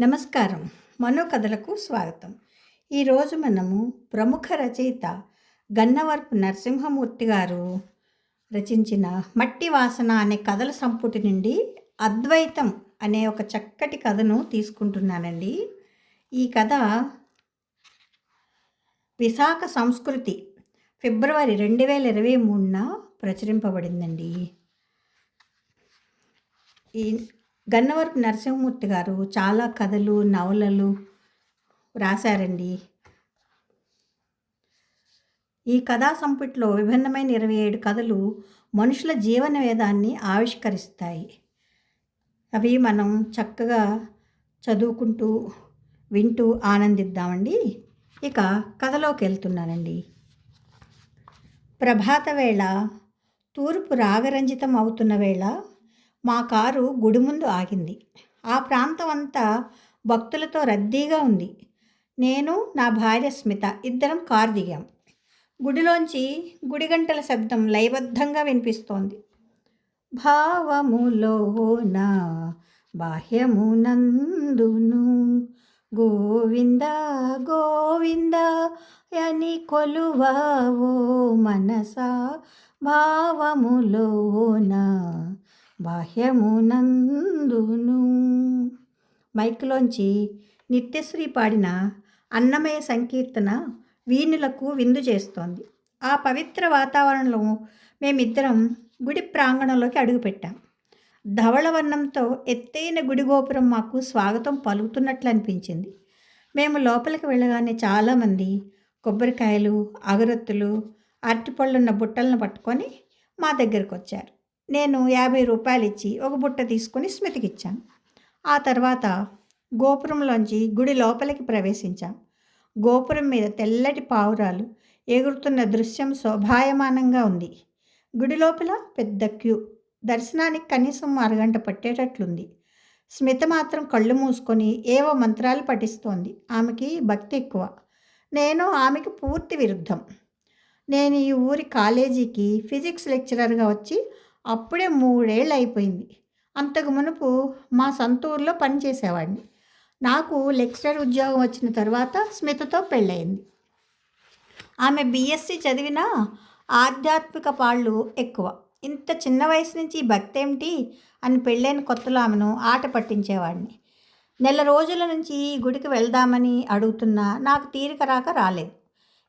నమస్కారం. మనోకథలకు స్వాగతం. ఈరోజు మనము ప్రముఖ రచయిత గన్నవరపు నరసింహమూర్తి గారు రచించిన మట్టి వాసన అనే కథల సంపుటి నుండి అద్వైతం అనే ఒక చక్కటి కథను తీసుకుంటున్నానండి. ఈ కథ విశాఖ సంస్కృతి ఫిబ్రవరి రెండు వేల ఇరవై మూడున ప్రచురింపబడిందండి. ఈ గన్నవరపు నరసింహమూర్తి గారు చాలా కథలు నవలలు రాశారండి. ఈ కథా సంపుటిలో విభిన్నమైన ఇరవై ఏడు కథలు మనుషుల జీవన వేదాన్ని ఆవిష్కరిస్తాయి. అవి మనం చక్కగా చదువుకుంటూ వింటూ ఆనందిద్దామండి. ఇక కథలోకి వెళ్తున్నానండి. ప్రభాత వేళ తూర్పు రాగరంజితం అవుతున్న వేళ మా కారు గుడి ముందు ఆగింది. ఆ ప్రాంతం అంతా భక్తులతో రద్దీగా ఉంది. నేను నా భార్య స్మిత ఇద్దరం కారు దిగాం. గుడిలోంచి గుడి గంటల శబ్దం లయబద్ధంగా వినిపిస్తోంది. భావములోన బాహ్యమునందును గోవింద గోవింద అని కొలువావో మనసా? భావములోన బాహ్యమునందును. మైక్లోంచి నిత్యశ్రీ పాడిన అన్నమయ సంకీర్తన వీణులకు విందు చేస్తోంది. ఆ పవిత్ర వాతావరణంలో మేమిద్దరం గుడి ప్రాంగణంలోకి అడుగుపెట్టాం. ధవళవర్ణంతో ఎత్తైన గుడి గోపురం మాకు స్వాగతం పలుకుతున్నట్లు అనిపించింది. మేము లోపలికి వెళ్ళగానే చాలామంది కొబ్బరికాయలు అగరొత్తులు అరటిపళ్ళున్న బుట్టలను పట్టుకొని మా దగ్గరికి వచ్చారు నేను యాభై రూపాయలు ఇచ్చి ఒక బుట్ట తీసుకొని స్మితికి ఇచ్చాను ఆ తర్వాత గోపురంలోంచి గుడి లోపలికి ప్రవేశించాం. గోపురం మీద తెల్లటి పావురాలు ఎగురుతున్న దృశ్యం శోభాయమానంగా ఉంది. గుడి లోపల పెద్ద క్యూ. దర్శనానికి కనీసం అరగంట పట్టేటట్లుంది. స్మిత మాత్రం కళ్ళు మూసుకొని ఏవో మంత్రాలు పఠిస్తోంది. ఆమెకి భక్తి ఎక్కువ. నేను ఆమెకి పూర్తి విరుద్ధం. నేను ఈ ఊరి కాలేజీకి ఫిజిక్స్ లెక్చరర్గా వచ్చి అప్పుడే మూడేళ్ళు అయిపోయింది. అంతకు మునుపు మా సొంత ఊర్లో పనిచేసేవాడిని నాకు లెక్చరర్ ఉద్యోగం వచ్చిన తర్వాత స్మితతో పెళ్ళయింది. ఆమె బీఎస్సీ చదివిన ఆధ్యాత్మిక పాళ్ళు ఎక్కువ. ఇంత చిన్న వయసు నుంచి భక్తి ఏమిటి అని పెళ్ళైన కొత్తలో ఆమెను ఆట పట్టించేవాడిని. నెల రోజుల నుంచి గుడికి వెళ్దామని అడుగుతున్నా నాకు తీరిక రాక రాలేదు.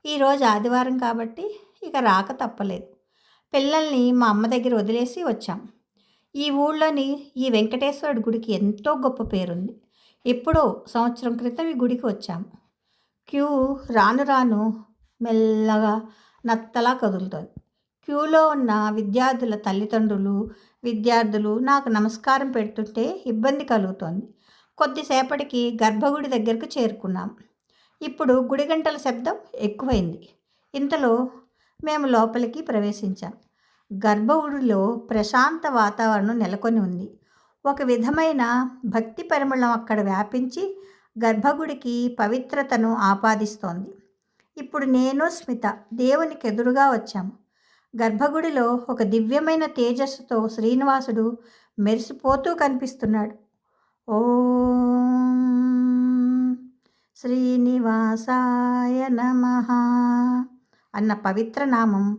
ఈరోజు ఆదివారం కాబట్టి ఇక రాక తప్పలేదు. పిల్లల్ని మా అమ్మ దగ్గర వదిలేసి వచ్చాం. ఈ ఊళ్ళోని ఈ వెంకటేశ్వరుడి గుడికి ఎంతో గొప్ప పేరుంది. ఎప్పుడో సంవత్సరం క్రితం ఈ గుడికి వచ్చాము క్యూ రాను రాను మెల్లగా నత్తలా కదులుతుంది. క్యూలో ఉన్న విద్యార్థుల తల్లిదండ్రులు విద్యార్థులు నాకు నమస్కారం పెడుతుంటే ఇబ్బంది కలుగుతోంది. కొద్దిసేపటికి గర్భగుడి దగ్గరకు చేరుకున్నాం. ఇప్పుడు గుడి గంటల శబ్దం ఎక్కువైంది. ఇంతలో మేము లోపలికి ప్రవేశించాం. గర్భగుడిలో ప్రశాంత వాతావరణం నెలకొని ఉంది. ఒక విధమైన భక్తి పరిమళం అక్కడ వ్యాపించి గర్భగుడికి పవిత్రతను ఆపాదిస్తోంది. ఇప్పుడు నేను స్మిత దేవునికి ఎదురుగా వచ్చాము గర్భగుడిలో ఒక దివ్యమైన తేజస్సుతో శ్రీనివాసుడు మెరిసిపోతూ కనిపిస్తున్నాడు. ఓ శ్రీనివాసాయ నమ. అన్న పవిత్ర నామం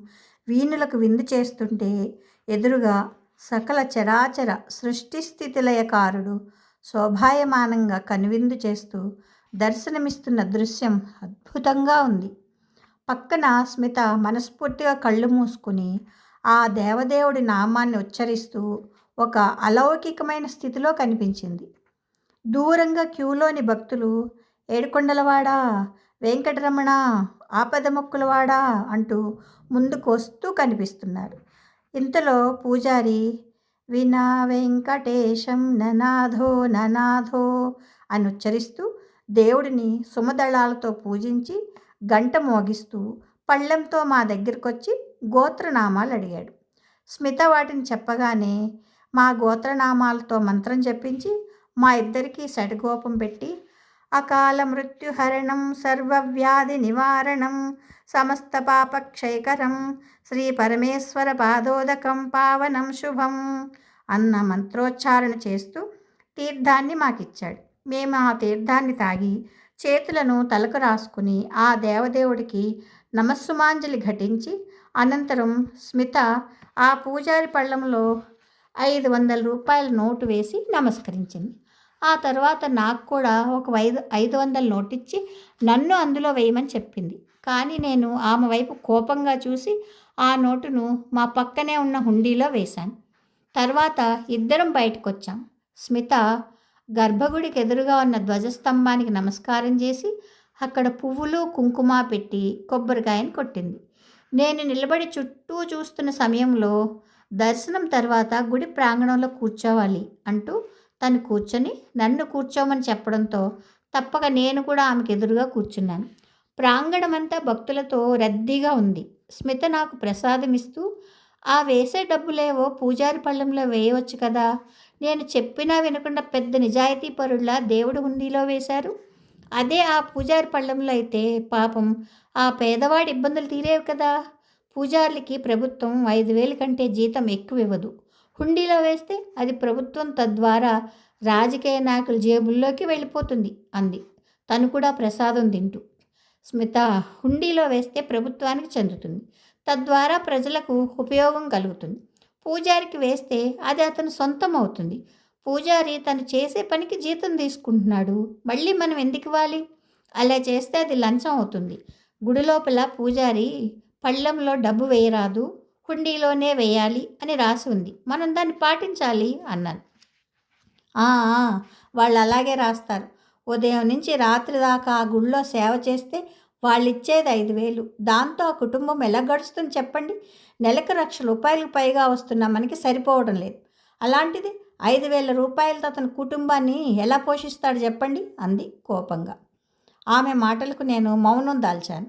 వీణులకు విందు చేస్తుంటే ఎదురుగా సకల చరాచర సృష్టి స్థితిలయకారుడు శోభాయమానంగా కనువిందు చేస్తూ దర్శనమిస్తున్న దృశ్యం అద్భుతంగా ఉంది. పక్కన స్మిత మనస్ఫూర్తిగా కళ్ళు మూసుకుని ఆ దేవదేవుడి నామాన్ని ఉచ్చరిస్తూ ఒక అలౌకికమైన స్థితిలో కనిపించింది. దూరంగా క్యూలోని భక్తులు ఏడుకొండలవాడా? వెంకటరమణ ఆపదమొక్కులవాడా? అంటూ ముందుకు వస్తూ కనిపిస్తున్నారు ఇంతలో పూజారి వినా వెంకటేశం ననాథో ననాథో అని ఉచ్చరిస్తూ దేవుడిని సుమదళాలతో పూజించి గంట మోగిస్తూ పళ్ళెంతో మా దగ్గరకొచ్చి గోత్రనామాలు అడిగాడు. స్మిత వాటిని చెప్పగానే మా గోత్రనామాలతో మంత్రం చెప్పించి మా ఇద్దరికీ సటిగోపం పెట్టి అకాల మృత్యుహరణం సర్వవ్యాధి నివారణం సమస్త పాపక్షయకరం శ్రీ పరమేశ్వర పాదోదకం పావనం శుభం అన్న మంత్రోచ్చారణ చేస్తూ తీర్థాన్ని మాకిచ్చాడు. మేము ఆ తీర్థాన్ని తాగి చేతులను తలకు రాసుకుని ఆ దేవదేవుడికి నమస్సుమాంజలి ఘటించి అనంతరం స్మిత ఆ పూజారి పళ్ళంలో ఐదు వందల రూపాయల నోటు వేసి నమస్కరించింది. ఆ తర్వాత నాకు కూడా ఒక ఐదు ఐదు వందల నోటిచ్చి ఇచ్చి నన్ను అందులో వేయమని చెప్పింది. కానీ నేను ఆమె వైపు కోపంగా చూసి ఆ నోటును మా పక్కనే ఉన్న హుండీలో వేశాను. తర్వాత ఇద్దరం బయటకు వచ్చాం స్మిత గర్భగుడికి ఎదురుగా ఉన్న ధ్వజస్తంభానికి నమస్కారం చేసి అక్కడ పువ్వులు కుంకుమ పెట్టి కొబ్బరికాయని కొట్టింది. నేను నిలబడి చుట్టూ చూస్తున్న సమయంలో దర్శనం తర్వాత గుడి ప్రాంగణంలో కూర్చోవాలి అంటూ తను కూర్చొని నన్ను కూర్చోమని చెప్పడంతో తప్పక నేను కూడా ఆమెకు ఎదురుగా కూర్చున్నాను. ప్రాంగణం అంతా భక్తులతో రద్దీగా ఉంది. స్మిత నాకు ప్రసాదం ఇస్తూ ఆ వేసే డబ్బులేవో పూజారి పళ్ళెంలో వేయవచ్చు కదా? నేను చెప్పినా వినకుండా పెద్ద నిజాయితీ పరుల్లా దేవుడు హుండీలో వేశారు. అదే ఆ పూజారి పళ్ళెంలో అయితే పాపం ఆ పేదవాడి ఇబ్బందులు తీరేవి కదా? పూజారులకి ప్రభుత్వం ఐదు వేల కంటే జీతం ఎక్కువ ఇవ్వదు హుండీలో వేస్తే అది ప్రభుత్వం తద్వారా రాజకీయ నాయకుల జేబుల్లోకి వెళ్ళిపోతుంది అంది. తను కూడా ప్రసాదం తింటూ. స్మిత హుండీలో వేస్తే ప్రభుత్వానికి చెందుతుంది. తద్వారా ప్రజలకు ఉపయోగం కలుగుతుంది. పూజారికి వేస్తే అది అతను సొంతం అవుతుంది. పూజారి తను చేసే పనికి జీతం తీసుకుంటున్నాడు. మళ్ళీ మనం ఎందుకు ఇవ్వాలి? అలా చేస్తే అది లంచం అవుతుంది. గుడి లోపల పూజారి పళ్ళెంలో డబ్బు వేయరాదు. కుండీలోనే వేయాలి అని రాసి ఉంది. మనం దాన్ని పాటించాలి అన్నాను. వాళ్ళు అలాగే రాస్తారు. ఉదయం నుంచి రాత్రి దాకా ఆ గుళ్ళో సేవ చేస్తే వాళ్ళు ఇచ్చేది ఐదు వేలు. దాంతో ఆ కుటుంబం ఎలా గడుస్తుంది చెప్పండి? నెలకు లక్ష రూపాయలకు పైగా వస్తున్న మనకి సరిపోవడం లేదు. అలాంటిది ఐదు వేల రూపాయలతో అతని కుటుంబాన్ని ఎలా పోషిస్తాడు చెప్పండి? అంది కోపంగా. ఆమె మాటలకు నేను మౌనం దాల్చాను.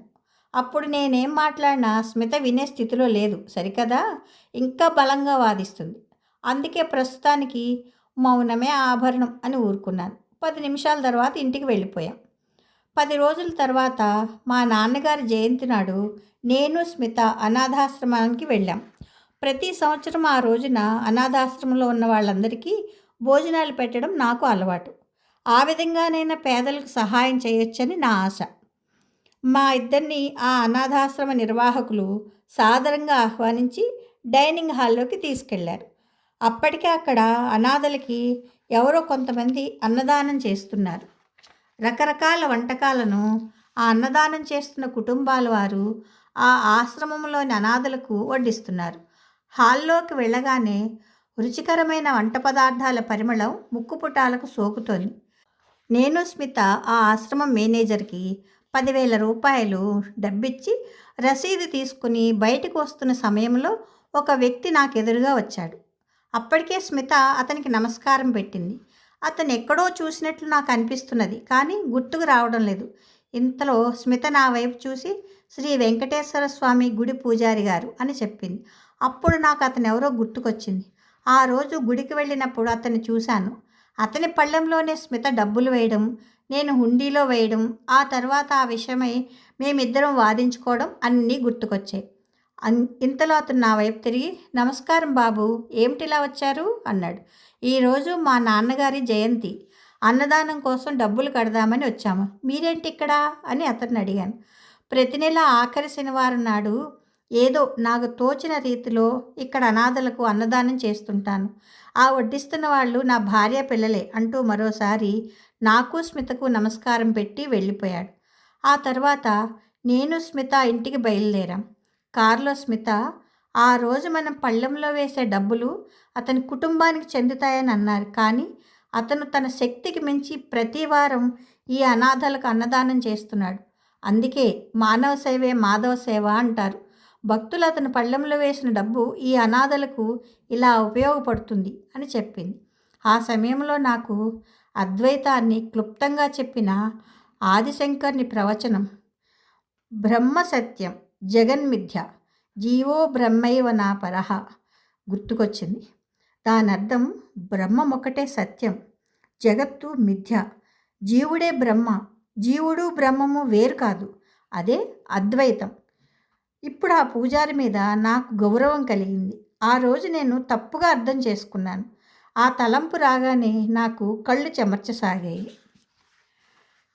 అప్పుడు నేనేం మాట్లాడినా స్మిత వినే స్థితిలో లేదు. సరికదా? ఇంకా బలంగా వాదిస్తుంది. అందుకే ప్రస్తుతానికి మౌనమే ఆభరణం అని ఊరుకున్నాను. పది నిమిషాల తర్వాత ఇంటికి వెళ్ళిపోయాం. పది రోజుల తర్వాత మా నాన్నగారి జయంతి నాడు నేను స్మిత అనాథాశ్రమానికి వెళ్ళాం. ప్రతి సంవత్సరం ఆ రోజున అనాథాశ్రమంలో ఉన్న వాళ్ళందరికీ భోజనాలు పెట్టడం నాకు అలవాటు. ఆ విధంగానైనా పేదలకు సహాయం చేయొచ్చని నా ఆశ. మా ఇద్దరిని ఆ అనాథాశ్రమ నిర్వాహకులు సాదరంగా ఆహ్వానించి డైనింగ్ హాల్లోకి తీసుకెళ్ళారు. అప్పటికే అక్కడ అనాథలకి ఎవరో కొంతమంది అన్నదానం చేస్తున్నారు. రకరకాల వంటకాలను ఆ అన్నదానం చేస్తున్న కుటుంబాల వారు ఆ ఆశ్రమంలోని అనాథలకు వడ్డిస్తున్నారు. హాల్లోకి వెళ్ళగానే రుచికరమైన వంట పదార్థాల పరిమళం ముక్కుపుటాలకు సోకుతోంది. నేను స్మిత ఆ ఆశ్రమం మేనేజర్కి పదివేల రూపాయలు డబ్బిచ్చి రసీదు తీసుకుని బయటకు వస్తున్న సమయంలో ఒక వ్యక్తి నాకు ఎదురుగా వచ్చాడు. అప్పటికే స్మిత అతనికి నమస్కారం పెట్టింది. అతను ఎక్కడో చూసినట్లు నాకు అనిపిస్తున్నది కానీ గుర్తుకు రావడం లేదు. ఇంతలో స్మిత నా వైపు చూసి శ్రీ వెంకటేశ్వర స్వామి గుడి పూజారి గారు అని చెప్పింది. అప్పుడు నాకు అతను ఎవరో గుర్తుకొచ్చింది. ఆ రోజు గుడికి వెళ్ళినప్పుడు అతన్ని చూశాను. అతని పళ్ళెంలోనే స్మిత డబ్బులు వేయడం నేను హుండీలో వేయడం ఆ తర్వాత ఆ విషయమై మేమిద్దరం వాదించుకోవడం అన్నీ గుర్తుకొచ్చాయి. అన్ ఇంతలో అతను నా వైపు తిరిగి నమస్కారం బాబు ఏమిటిలా వచ్చారు? అన్నాడు. ఈరోజు మా నాన్నగారి జయంతి. అన్నదానం కోసం డబ్బులు కడదామని వచ్చాము. మీరేంటి ఇక్కడ? అని అతన్ని అడిగాను. ప్రతి నెల ఆఖరి శనివారం నాడు ఏదో నాకు తోచిన రీతిలో ఇక్కడ అనాథలకు అన్నదానం చేస్తుంటాను. ఆ వడ్డిస్తున్న వాళ్ళు నా భార్య పిల్లలే అంటూ మరోసారి నాకు స్మితకు నమస్కారం పెట్టి వెళ్ళిపోయాడు. ఆ తర్వాత నేను స్మిత ఇంటికి బయలుదేరాం. కారులో స్మిత ఆ రోజు మనం పళ్ళెంలో వేసే డబ్బులు అతని కుటుంబానికి చెందుతాయని అన్నారు. కానీ అతను తన శక్తికి మించి ప్రతి వారం ఈ అనాథలకు అన్నదానం చేస్తున్నాడు. అందుకే మానవ సేవే మాధవ సేవ అంటారు. భక్తులు అతను పళ్ళెంలో వేసిన డబ్బు ఈ అనాథలకు ఇలా ఉపయోగపడుతుంది అని చెప్పింది. ఆ సమయంలో నాకు అద్వైతాన్ని క్లుప్తంగా చెప్పిన ఆదిశంకర్ని ప్రవచనం. బ్రహ్మ సత్యం జగన్మిథ్య జీవో బ్రహ్మైవ నా పరహ గుర్తుకొచ్చింది. దాని అర్థం బ్రహ్మం ఒకటే సత్యం జగత్తు మిథ్య. జీవుడే బ్రహ్మ జీవుడు బ్రహ్మము వేరు కాదు అదే అద్వైతం. ఇప్పుడు ఆ పూజారి మీద నాకు గౌరవం కలిగింది. ఆ రోజు నేను తప్పుగా అర్థం చేసుకున్నాను. ఆ తలంపు రాగానే నాకు కళ్ళు చెమర్చసాగాయి.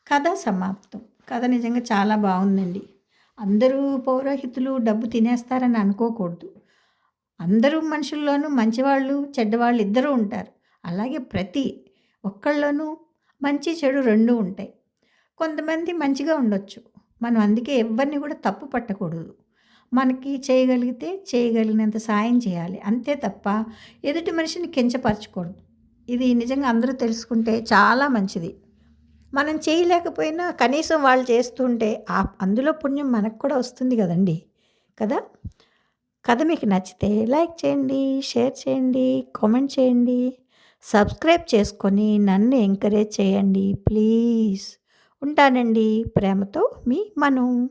కథ సమాప్తం. కథ నిజంగా చాలా బాగుందండి. అందరూ పౌరోహితులు డబ్బు తినేస్తారని అనుకోకూడదు. అందరూ మనుషుల్లోనూ మంచివాళ్ళు చెడ్డవాళ్ళు ఇద్దరూ ఉంటారు. అలాగే ప్రతి ఒక్కళ్ళలోనూ మంచి చెడు రెండు ఉంటాయి. కొంతమంది మంచిగా ఉండొచ్చు. మనం అందుకే ఎవరిని కూడా తప్పు పట్టకూడదు. మనకి చేయగలిగితే చేయగలిగినంత సాయం చేయాలి. అంతే తప్ప ఎదుటి మనిషిని కించపరచకూడదు. ఇది నిజంగా అందరూ తెలుసుకుంటే చాలా మంచిది. మనం చేయలేకపోయినా కనీసం వాళ్ళు చేస్తుంటే ఆ అందులో పుణ్యం మనకు కూడా వస్తుంది కదండి. కదా? కథ మీకు నచ్చితే లైక్ చేయండి షేర్ చేయండి కామెంట్ చేయండి. సబ్స్క్రైబ్ చేసుకొని నన్ను ఎంకరేజ్ చేయండి ప్లీజ్. ఉంటానండి ప్రేమతో మీ మను.